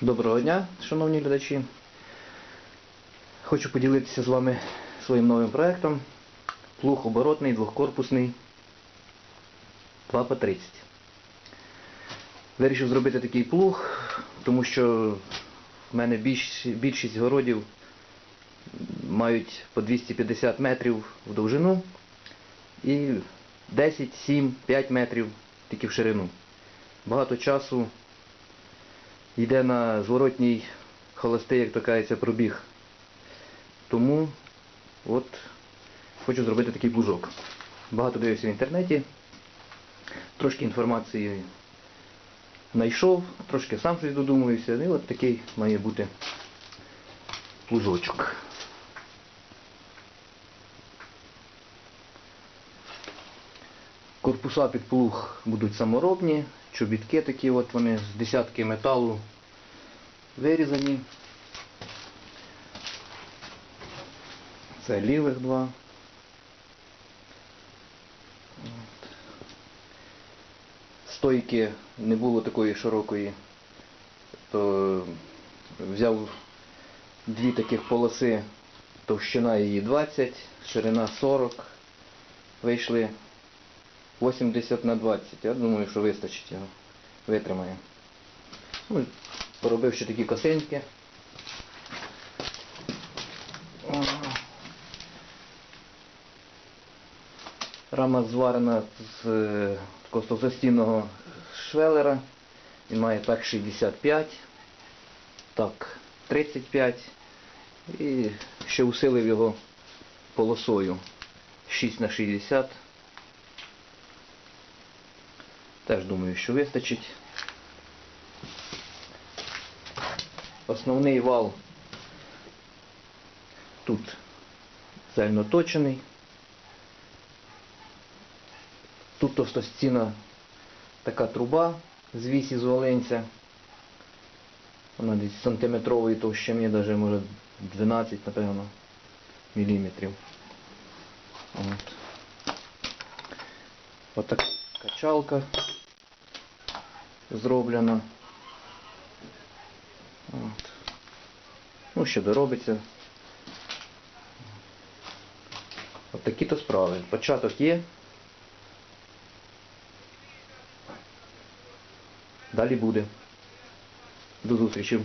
Доброго дня, шановні глядачі. Хочу поділитися з вами своїм новим проєктом. Плуг оборотний, двохкорпусний 2 по 30. Вирішив зробити такий плуг, тому що в мене більш, більшість городів мають по 250 метрів в довжину і 10, 7, 5 метрів тільки в ширину. Багато часу йде на зворотній холостий, як то кажеться, пробіг. Тому от хочу зробити такий плужок. Багато дивився в інтернеті, трошки інформації знайшов, трошки сам щось додумуюся, і от такий має бути плужочок. Корпуса під плуг будуть саморобні, чобітки такі от вони з десятки металу вирізані. Це лівих два. Стойки не було такої широкої, то взяв дві таких полоси, товщина її 20, ширина 40, вийшли 80 на 20. Я думаю, що вистачить його. Витримає. Поробив ще такі косинки. Рама зварена з е, такого товстостінного швелера. Він має так 65, так 35 і ще усилив його полосою 6 на 60. Теж думаю, що вистачить. Основний вал тут цельно точений. Тут товстостіна така труба з вісі з Оленця. Вона десь сантиметрової товщини, навіть може 12, напевно, міліметрів. От. Отак качалка зроблена. Ну, що доробиться. От такі-то справи. Початок є. Далі буде. До зустрічі.